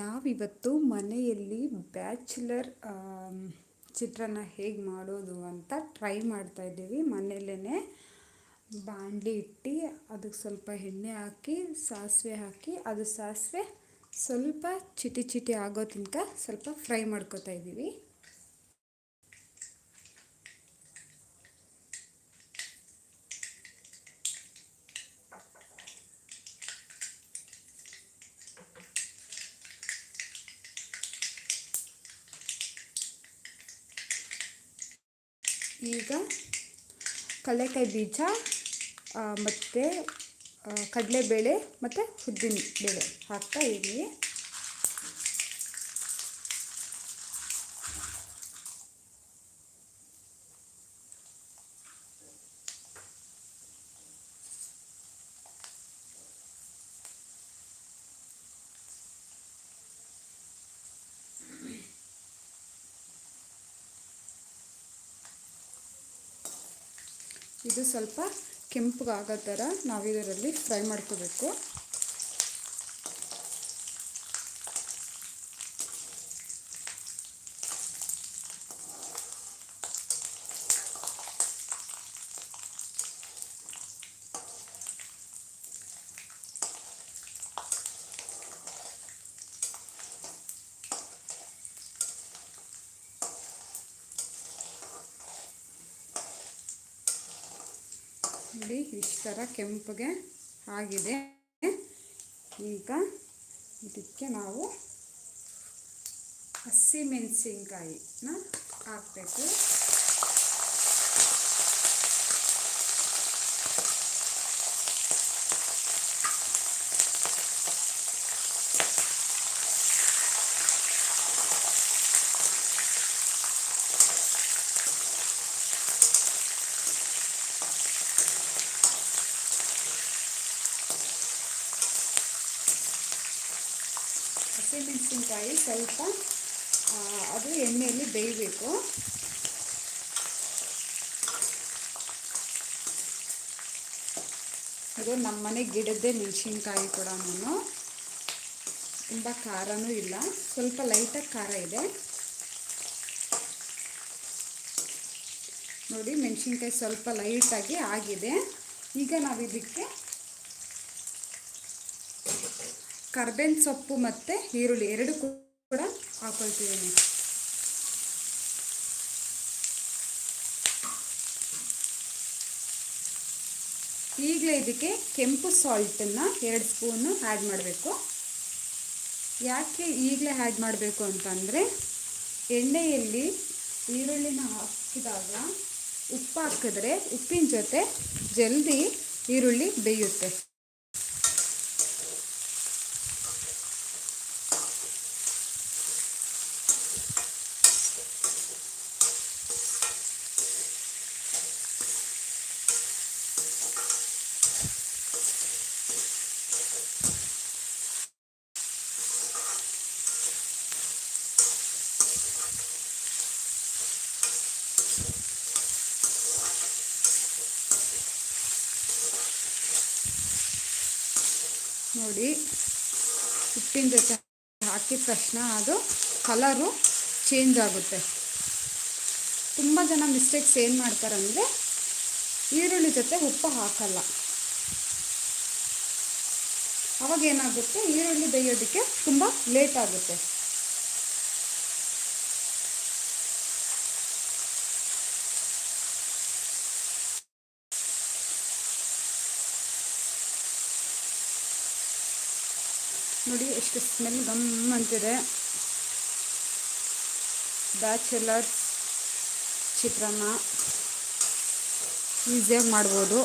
ನಾವಿವತ್ತು ಮನೆಯಲ್ಲಿ ಬ್ಯಾಚುಲರ್ ಚಿತ್ರಾನ್ನ ಹೇಗೆ ಮಾಡೋದು ಅಂತ ಟ್ರೈ ಮಾಡ್ತಾ ಇದ್ದೀವಿ. ಮನೆಯಲ್ಲೇ ಬಾಣಲಿ ಇಟ್ಟು ಅದಕ್ಕೆ ಸ್ವಲ್ಪ ಎಣ್ಣೆ ಹಾಕಿ, ಸಾಸಿವೆ ಹಾಕಿ, ಅದು ಸಾಸಿವೆ ಸ್ವಲ್ಪ ಚಿಟಿ ಚಿಟಿ ಆಗೋ ತನಕ ಸ್ವಲ್ಪ ಫ್ರೈ ಮಾಡ್ಕೊತಾ ಇದ್ದೀವಿ. ಈಗ ಕಡಲೆಕಾಯಿ ಬೀಜ ಮತ್ತು ಕಡಲೆಬೇಳೆ ಮತ್ತು ಉದ್ದಿನ ಬೇಳೆ ಹಾಕ್ತಾ ಇದ್ದೀವಿ. ಇದು ಸ್ವಲ್ಪ ಕೆಂಪಗಾಗೋ ಥರ ನಾವು ಇದರಲ್ಲಿ ಫ್ರೈ ಮಾಡ್ಕೋಬೇಕು. ನೋಡಿ ಇಷ್ಟು ಥರ ಕೆಂಪಗೆ ಆಗಿದೆ. ಈಗ ಇದಕ್ಕೆ ನಾವು ಹಸಿಮೆಣಸಿನ್ಕಾಯಿನ ಹಾಕಬೇಕು. ಹಸಿಮೆಣಸಿನ್ಕಾಯಿ ಸ್ವಲ್ಪ ಅದು ಎಣ್ಣೆಯಲ್ಲಿ ಬೇಯಬೇಕು. ಇದು ನಮ್ಮ ಮನೆ ಗಿಡದ್ದೇ ಮೆಣಸಿನ್ಕಾಯಿ ಕೂಡ ನಾನು. ತುಂಬ ಖಾರನೂ ಇಲ್ಲ. ಸ್ವಲ್ಪ ಲೈಟಾಗಿ ಖಾರ ಇದೆ. ನೋಡಿ, ಮೆಣಸಿನ್ಕಾಯಿ ಸ್ವಲ್ಪ ಲೈಟಾಗಿ ಆಗಿದೆ. ಈಗ ನಾವು ಇದಕ್ಕೆ ಕರ್ಬೇವಿನ ಸೊಪ್ಪು ಮತ್ತು ಈರುಳ್ಳಿ ಎರಡು ಕೂಡ ಹಾಕೊಳ್ತಿದ್ದೀನಿ. ಈಗಲೇ ಇದಕ್ಕೆ ಕೆಂಪು ಸಾಲ್ಟನ್ನು ಎರಡು ಸ್ಪೂನು ಆ್ಯಡ್ ಮಾಡಬೇಕು. ಯಾಕೆ ಈಗಲೇ ಆ್ಯಡ್ ಮಾಡಬೇಕು ಅಂತಂದರೆ ಎಣ್ಣೆಯಲ್ಲಿ ಈರುಳ್ಳಿನ ಹಾಕಿದಾಗ ಉಪ್ಪು ಹಾಕಿದ್ರೆ ಉಪ್ಪಿನ ಜೊತೆ ಜಲ್ದಿ ಈರುಳ್ಳಿ ಬೇಯುತ್ತೆ. ನೋಡಿ ಉಪ್ಪಿನ ಜೊತೆ ಹಾಕಿದ ತಕ್ಷಣ ಅದು ಕಲರು ಚೇಂಜ್ ಆಗುತ್ತೆ. ತುಂಬ ಜನ ಮಿಸ್ಟೇಕ್ಸ್ ಏನು ಮಾಡ್ತಾರಂದರೆ ಈರುಳ್ಳಿ ಜೊತೆ ಉಪ್ಪು ಹಾಕಲ್ಲ. ಅವಾಗ ಏನಾಗುತ್ತೆ? ಈರುಳ್ಳಿ ಬೇಯೋದಕ್ಕೆ ತುಂಬ ಲೇಟ್ ಆಗುತ್ತೆ. ನೋಡಿ ಎಷ್ಟು ಸ್ಮೆಲ್ ಗಮ್ ಅಂತಿದೆ. ಬ್ಯಾಚುಲರ್ಸ್ ಚಿತ್ರಾನ್ನ. ಈಸಿಯಾಗಿ ಮಾಡ್ಬೋದು.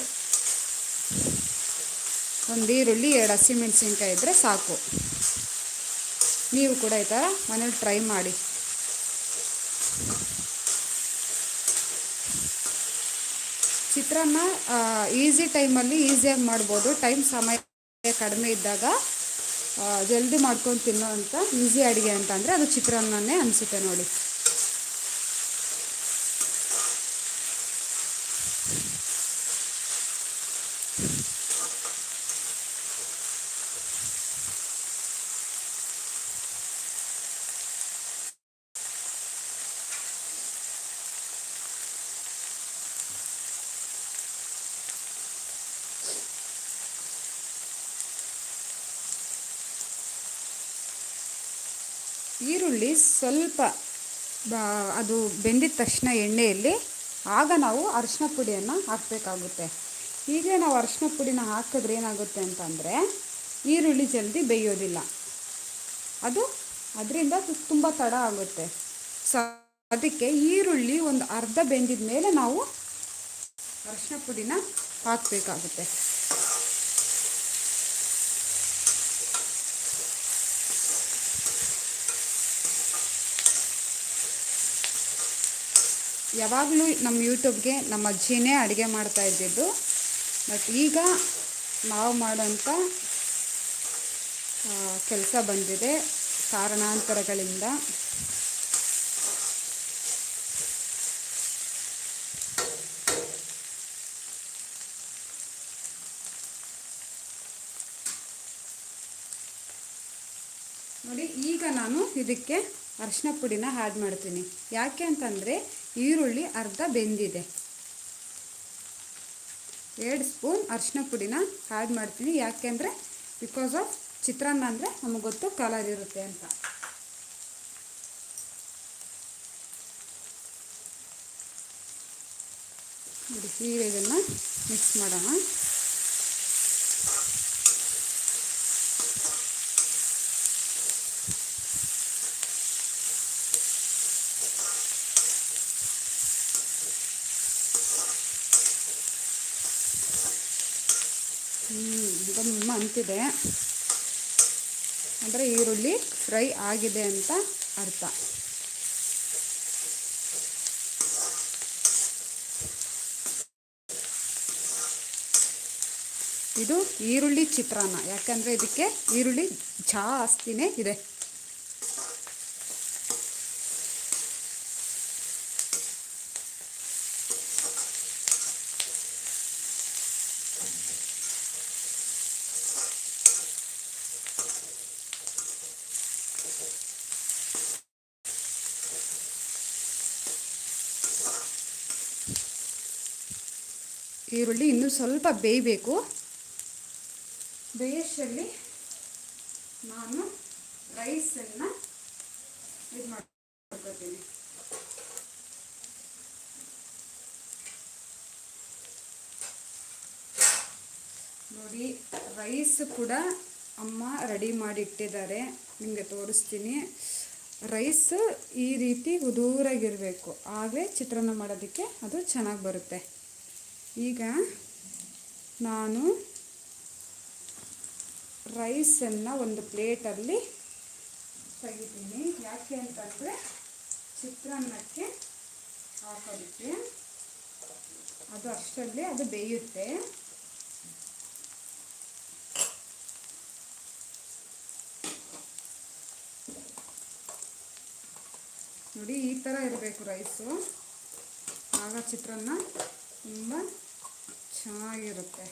ಒಂದು ಈರುಳ್ಳಿ, ಎರಡು ಹಸಿಮೆಣಸಿನ್ಕಾಯಿ ಇದ್ದರೆ ಸಾಕು. ನೀವು ಕೂಡ ಈ ಥರ ಮನೇಲಿ ಟ್ರೈ ಮಾಡಿ. ಚಿತ್ರಾನ್ನ ಈಸಿ ಟೈಮಲ್ಲಿ ಈಸಿಯಾಗಿ ಮಾಡ್ಬೋದು. ಟೈಮ್ ಸಮಯ ಕಡಿಮೆ ಇದ್ದಾಗ ಜಲ್ದಿ ಮಾಡ್ಕೊಂಡು ತಿನ್ನೋ ಅಂತ ಈಸಿ ಅಡುಗೆ ಅಂತ ಅಂದರೆ ಅದು ಚಿತ್ರಾನ್ನನೇ ಅನಿಸುತ್ತೆ ನೋಡಿ. ಈರುಳ್ಳಿ ಸ್ವಲ್ಪ ಅದು ಬೆಂದಿದ ತಕ್ಷಣ ಎಣ್ಣೆಯಲ್ಲಿ ಆಗ ನಾವು ಅರಿಶಿನ ಪುಡಿಯನ್ನು ಹಾಕಬೇಕಾಗುತ್ತೆ. ಹೀಗೆ ನಾವು ಅರಿಶಿನ ಪುಡಿನ ಹಾಕಿದ್ರೆ ಏನಾಗುತ್ತೆ ಅಂತಂದರೆ ಈರುಳ್ಳಿ ಜಲ್ದಿ ಬೇಯೋದಿಲ್ಲ. ಅದು ಅದರಿಂದ ತುಂಬ ತಡ ಆಗುತ್ತೆ. ಸ, ಅದಕ್ಕೆ ಈರುಳ್ಳಿ ಒಂದು ಅರ್ಧ ಬೆಂದಿದ ಮೇಲೆ ನಾವು ಅರಿಶಿನ ಪುಡಿನ ಹಾಕಬೇಕಾಗುತ್ತೆ. ಯಾವಾಗಲೂ ನಮ್ಮ ಯೂಟ್ಯೂಬ್ಗೆ ನಮ್ಮ ಅಜ್ಜಿನೇ ಅಡುಗೆ ಮಾಡ್ತಾ ಇದ್ದಿದ್ದು. ಬಟ್ ಈಗ ನಾವು ಮಾಡೋಂಥ ಕೆಲಸ ಬಂದಿದೆ ಕಾರಣಾಂತರಗಳಿಂದ. ನೋಡಿ, ಈಗ ನಾನು ಇದಕ್ಕೆ ಅರಿಶಿನ ಪುಡಿನ ಆ್ಯಡ್ ಮಾಡ್ತೀನಿ. ಯಾಕೆ ಅಂತಂದರೆ ಈರುಳ್ಳಿ ಅರ್ಧ ಬೆಂದಿದೆ. ಎರಡು ಸ್ಪೂನ್ ಅರಿಶಿನ ಪುಡಿನ ಆ್ಯಡ್ ಮಾಡ್ತೀನಿ. ಯಾಕೆಂದರೆ ಬಿಕಾಸ್ ಆಫ್ ಚಿತ್ರಾನ್ನ ಅಂದರೆ ನಮಗೆ ಗೊತ್ತು ಕಲರ್ ಇರುತ್ತೆ ಅಂತ. ನೋಡಿ ಮಿಕ್ಸ್ ಮಾಡೋಣ. ಗಮ್ಮ ಅಂತಿದೆ. ಅಂದರೆ ಈರುಳ್ಳಿ ಫ್ರೈ ಆಗಿದೆ ಅಂತ ಅರ್ಥ. ಇದು ಈರುಳ್ಳಿ ಚಿತ್ರಾನ್ನ. ಯಾಕಂದರೆ ಇದಕ್ಕೆ ಈರುಳ್ಳಿ ಜಾಸ್ತಿನೇ ಇದೆ. ಈರುಳ್ಳಿ ಇನ್ನೂ ಸ್ವಲ್ಪ ಬೇಯಬೇಕು. ಬೇಯಿಸಲ್ಲಿ ನಾನು ರೈಸನ್ನು ಇದು ಮಾಡ್ಕೊತೀನಿ ನೋಡಿ, ರೈಸ್ ಕೂಡ ಅಮ್ಮ ರೆಡಿ ಮಾಡಿ ಇಟ್ಟಿದ್ದಾರೆ ನಿಮಗೆ ತೋರಿಸ್ತೀನಿ. ರೈಸ್ ಈ ರೀತಿ ಉದೂರಾಗಿರಬೇಕು. ಆಗಲೇ ಚಿತ್ರಾನ್ನ ಮಾಡೋದಕ್ಕೆ ಅದು ಚೆನ್ನಾಗಿ ಬರುತ್ತೆ. ಈಗ ನಾನು ರೈಸನ್ನು ಒಂದು ಪ್ಲೇಟಲ್ಲಿ ತೆಗಿತೀನಿ. ಯಾಕೆ ಅಂತಂದರೆ ಚಿತ್ರಾನ್ನಕ್ಕೆ ಹಾಕೋದಕ್ಕೆ. ಅದು ಅಷ್ಟರಲ್ಲಿ ಅದು ಬೇಯುತ್ತೆ. ನೋಡಿ ಈ ಥರ ಇರಬೇಕು ರೈಸು ಆಗ ಚಿತ್ರಾನ್ನ ತುಂಬ ಚೆನ್ನಾಗಿರುತ್ತೆ.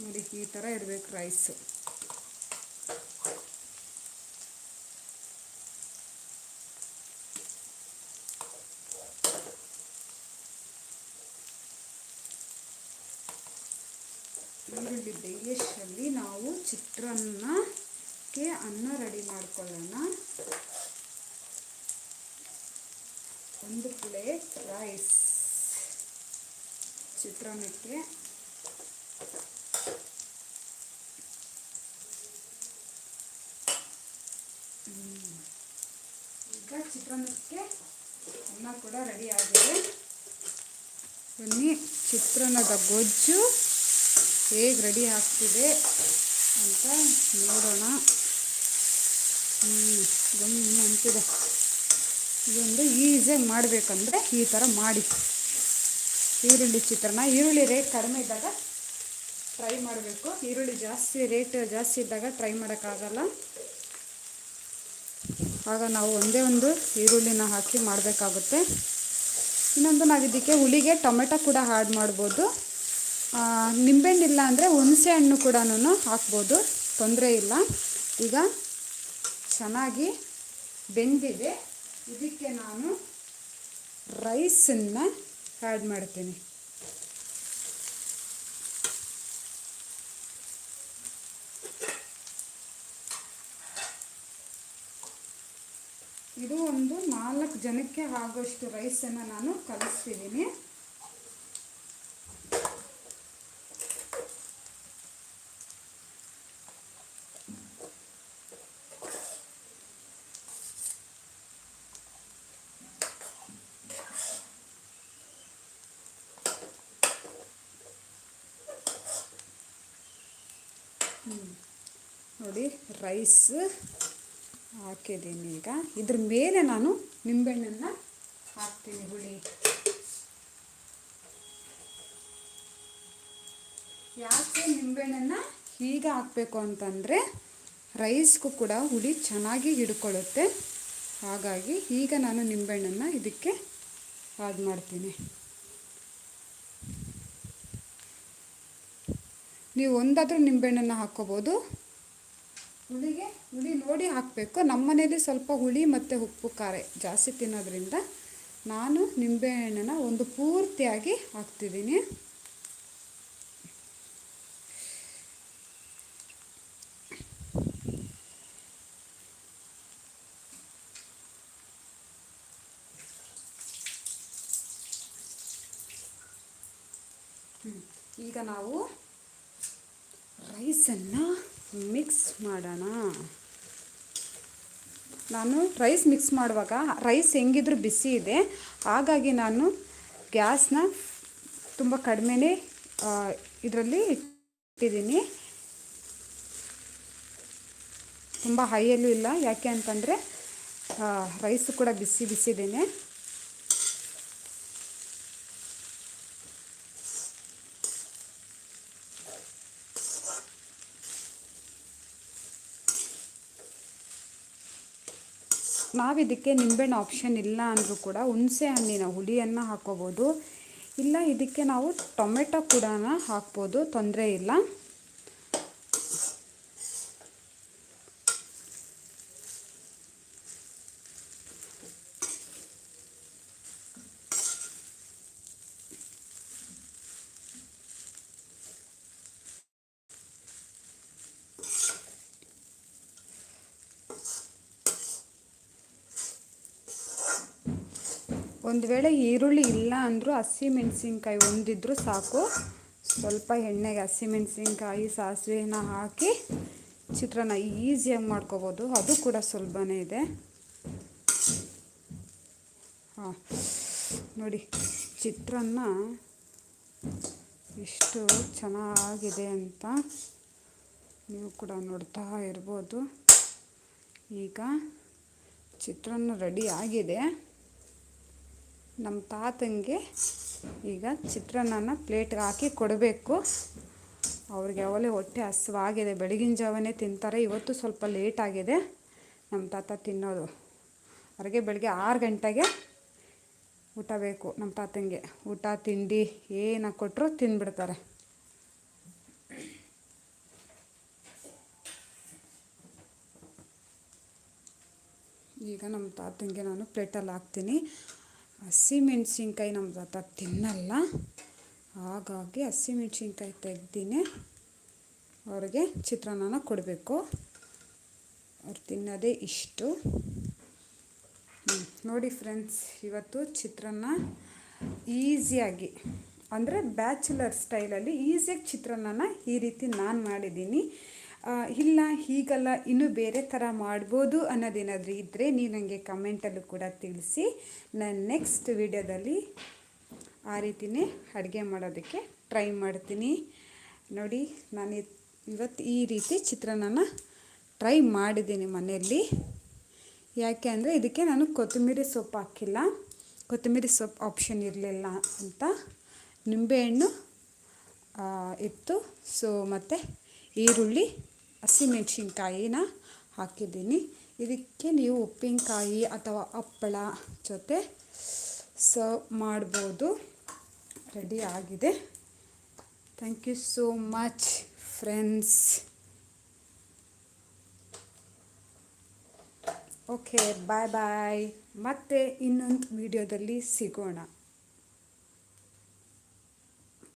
ನೋಡಿ ಈ ಥರ ಇರಬೇಕು ರೈಸು ಈರುಳ್ಳಿ ಬೇಯಷ್ಟಲ್ಲಿ ನಾವು ಚಿತ್ರಾನ್ನಕ್ಕೆ ಅನ್ನ ರೆಡಿ ಮಾಡ್ಕೊಳ್ಳೋಣ. ಒಂದು ಪ್ಲೇಟ್ ರೈಸ್ ಚಿತ್ರಾನ್ನಕ್ಕೆ. ಈಗ ಚಿತ್ರಾನ್ನಕ್ಕೆ ಅನ್ನ ಕೂಡ ರೆಡಿ ಆಗಿದೆ. ಬನ್ನಿ, ಚಿತ್ರಾನ್ನದ ಗೊಜ್ಜು ಹೇಗೆ ರೆಡಿ ಆಗ್ತಿದೆ ಅಂತ ನೋಡೋಣ. ಹ್ಞೂ ಅಂತಿದೆ ಇದೊಂದು ಈಸಿಯಾಗಿ ಮಾಡಬೇಕಂದ್ರೆ ಈ ಥರ ಮಾಡಿ. ಈರುಳ್ಳಿ ಚಿತ್ರಾನ್ನ, ಈರುಳ್ಳಿ ರೇಟ್ ಕಡಿಮೆ ಇದ್ದಾಗ ಟ್ರೈ ಮಾಡಬೇಕು. ಈರುಳ್ಳಿ ಜಾಸ್ತಿ ರೇಟ್ ಜಾಸ್ತಿ ಇದ್ದಾಗ ಟ್ರೈ ಮಾಡೋಕ್ಕಾಗಲ್ಲ. ಆಗ ನಾವು ಒಂದೇ ಒಂದು ಈರುಳ್ಳಿನ ಹಾಕಿ ಮಾಡಬೇಕಾಗುತ್ತೆ. ಇನ್ನೊಂದು ನಾವು ಇದಕ್ಕೆ ಹುಳಿಗೆ ಟೊಮೆಟೊ ಕೂಡ ಆ್ಯಡ್ ಮಾಡ್ಬೋದು. ನಿಂಬೆಹಣ್ಣಿಲ್ಲ ಅಂದರೆ ಹುಣಸೆ ಹಣ್ಣು ಕೂಡ ಹಾಕ್ಬೋದು. ತೊಂದರೆ ಇಲ್ಲ. ಈಗ ಚೆನ್ನಾಗಿ ಬೆಂದಿದೆ. ಇದಕ್ಕೆ ನಾನು ರೈಸನ್ನು ಆ್ಯಡ್ ಮಾಡ್ತೀನಿ. ಇದು ಒಂದು ನಾಲ್ಕು ಜನಕ್ಕೆ ಆಗೋಷ್ಟು ರೈಸನ್ನು ನಾನು ಕಲಿಸ್ತಿದ್ದೀನಿ. ನೋಡಿ ರೈಸ್ ಹಾಕಿದ್ದೀನಿ ಈಗ. ಇದ್ರ ಮೇಲೆ ನಾನು ನಿಂಬೆಹಣ್ಣನ್ನು ಹಾಕ್ತೀನಿ, ಹುಳಿ. ಯಾಕೆ ನಿಂಬೆಹಣ್ಣನ್ನು ಈಗ ಹಾಕಬೇಕು ಅಂತಂದರೆ ರೈಸ್ಗೂ ಕೂಡ ಹುಳಿ ಚೆನ್ನಾಗಿ ಹಿಡ್ಕೊಳ್ಳುತ್ತೆ. ಹಾಗಾಗಿ ಈಗ ನಾನು ನಿಂಬೆಹಣ್ಣನ್ನು ಇದಕ್ಕೆ ಆಡ್ ಮಾಡ್ತೀನಿ. ನೀವು ಒಂದಾದರೂ ನಿಂಬೆಹಣ್ಣನ್ನು ಹಾಕ್ಕೋಬೋದು ಹುಳಿಗೆ, ಹುಳಿ ನೋಡಿ ಹಾಕಬೇಕು. ನಮ್ಮ ಮನೇಲಿ ಸ್ವಲ್ಪ ಹುಳಿ ಮತ್ತು ಉಪ್ಪು ಖಾರ ಜಾಸ್ತಿ ತಿನ್ನೋದ್ರಿಂದ ನಾನು ನಿಂಬೆಹಣ್ಣನ್ನು ಒಂದು ಪೂರ್ತಿಯಾಗಿ ಹಾಕ್ತಿದ್ದೀನಿ. ಈಗ ನಾವು ರೈಸನ್ನು ಮಿಕ್ಸ್ ಮಾಡೋಣ. ನಾನು ರೈಸ್ ಮಿಕ್ಸ್ ಮಾಡುವಾಗ ರೈಸ್ ಹೆಂಗಿದ್ರು ಬಿಸಿ ಇದೆ. ಹಾಗಾಗಿ ನಾನು ಗ್ಯಾಸ್ನ ತುಂಬ ಕಡಿಮೆನೇ ಇದರಲ್ಲಿ ಇಟ್ಟಿದ್ದೀನಿ. ತುಂಬ ಹೈಯಲ್ಲೂ ಇಲ್ಲ. ಯಾಕೆ ಅಂತಂದರೆ ರೈಸು ಕೂಡ ಬಿಸಿ ಬಿಸಿದೇನೆ. ನಾವಿದಕ್ಕೆ ನಿಂಬೆಹಣ್ಣು ಆಪ್ಷನ್ ಇಲ್ಲ ಅಂದರೂ ಕೂಡ ಹುಣಸೆ ಹಣ್ಣಿನ ಹುಳಿಯನ್ನು ಹಾಕ್ಕೋಬೋದು ಇಲ್ಲ, ಇದಕ್ಕೆ ನಾವು ಟೊಮೆಟೊ ಕೂಡ ಹಾಕ್ಬೋದು, ತೊಂದರೆ ಇಲ್ಲ. ಒಂದು ವೇಳೆ ಈರುಳ್ಳಿ ಇಲ್ಲ ಅಂದರೂ ಹಸಿಮೆಣಸಿನ್ಕಾಯಿ ಒಂದಿದ್ರೂ ಸಾಕು. ಸ್ವಲ್ಪ ಎಣ್ಣೆಗೆ ಹಸಿಮೆಣ್ಸಿನ್ಕಾಯಿ ಸಾಸಿವೆನ ಹಾಕಿ ಚಿತ್ರಾನ್ನ ಈಸಿಯಾಗಿ ಮಾಡ್ಕೋಬೋದು. ಅದು ಕೂಡ ಸುಲಭನೇ ಇದೆ. ಹಾಂ, ನೋಡಿ ಚಿತ್ರಾನ್ನ ಎಷ್ಟು ಚೆನ್ನಾಗಿದೆ ಅಂತ ನೀವು ಕೂಡ ನೋಡ್ತಾ ಇರ್ಬೋದು. ಈಗ ಚಿತ್ರಾನ್ನ ರೆಡಿ ಆಗಿದೆ. ನಮ್ಮ ತಾತಂಗೆ ಈಗ ಚಿತ್ರಾನ್ನ ಪ್ಲೇಟ್ಗೆ ಹಾಕಿ ಕೊಡಬೇಕು. ಅವ್ರಿಗೆ ಯಾವಾಗಲೇ ಹೊಟ್ಟೆ ಹಸಿವಾಗಿದೆ. ಬೆಳಗಿನ ಜಾವನೇ ತಿಂತಾರೆ. ಇವತ್ತು ಸ್ವಲ್ಪ ಲೇಟ್ ಆಗಿದೆ. ನಮ್ಮ ತಾತ ತಿನ್ನೋದು. ಅವ್ರಿಗೆ ಬೆಳಗ್ಗೆ ಆರು ಗಂಟೆಗೆ ಊಟ ಬೇಕು ನಮ್ಮ ತಾತಂಗೆ. ಊಟ, ತಿಂಡಿ ಏನು ಕೊಟ್ಟರು ತಿಂದ್ಬಿಡ್ತಾರೆ. ಈಗ ನಮ್ಮ ತಾತಂಗೆ ನಾನು ಪ್ಲೇಟಲ್ಲಿ ಹಾಕ್ತೀನಿ. ಹಸಿಮೆಣ್ಸಿನ್ಕಾಯಿ ನಮ್ಮ ತಾತ ತಿನ್ನಲ್ಲ. ಹಾಗಾಗಿ ಹಸಿಮೆಣ್ಸಿನ್ಕಾಯಿ ತೆಗ್ದಿನೇ ಅವ್ರಿಗೆ ಚಿತ್ರಾನ್ನ ಕೊಡಬೇಕು. ಅವ್ರು ತಿನ್ನೋದೇ ಇಷ್ಟು. ನೋಡಿ ಫ್ರೆಂಡ್ಸ್, ಇವತ್ತು ಚಿತ್ರಾನ್ನ ಈಸಿಯಾಗಿ, ಅಂದರೆ ಬ್ಯಾಚುಲರ್ ಸ್ಟೈಲಲ್ಲಿ ಈಸಿಯಾಗಿ ಚಿತ್ರಾನ್ನ ಈ ರೀತಿ ನಾನು ಮಾಡಿದ್ದೀನಿ. ಇಲ್ಲ, ಹೀಗಲ್ಲ, ಇನ್ನೂ ಬೇರೆ ಥರ ಮಾಡ್ಬೋದು ಅನ್ನೋದೇನಾದರೂ ಇದ್ದರೆ ನೀವು ನನಗೆ ಕಮೆಂಟಲ್ಲೂ ಕೂಡ ತಿಳಿಸಿ. ನಾನು ನೆಕ್ಸ್ಟ್ ವಿಡಿಯೋದಲ್ಲಿ ಆ ರೀತಿಯೇ ಅಡುಗೆ ಮಾಡೋದಕ್ಕೆ ಟ್ರೈ ಮಾಡ್ತೀನಿ. ನೋಡಿ, ನಾನು ಇವತ್ತು ಈ ರೀತಿ ಚಿತ್ರಾನ್ನ ಟ್ರೈ ಮಾಡಿದ್ದೀನಿ ಮನೆಯಲ್ಲಿ. ಯಾಕೆ ಅಂದರೆ ಇದಕ್ಕೆ ನಾನು ಕೊತ್ತಂಬರಿ ಸೊಪ್ಪು ಹಾಕಿಲ್ಲ. ಕೊತ್ತಂಬರಿ ಸೊಪ್ಪು ಆಪ್ಷನ್ ಇರಲಿಲ್ಲ ಅಂತ. ನಿಂಬೆಹಣ್ಣು ಇತ್ತು. ಸೊ ಮತ್ತು ಈರುಳ್ಳಿ ಹಸಿಮೆಣ್ಸಿನ್ಕಾಯಿನ ಹಾಕಿದ್ದೀನಿ. ಇದಕ್ಕೆ ನೀವು ಉಪ್ಪಿನಕಾಯಿ ಅಥವಾ ಹಪ್ಪಳ ಜೊತೆ ಸರ್ವ್ ಮಾಡ್ಬೋದು. ರೆಡಿ ಆಗಿದೆ. Thank you so much friends okay bye bye ಮತ್ತೆ ಇನ್ನೊಂದು ವಿಡಿಯೋದಲ್ಲಿ ಸಿಗೋಣ.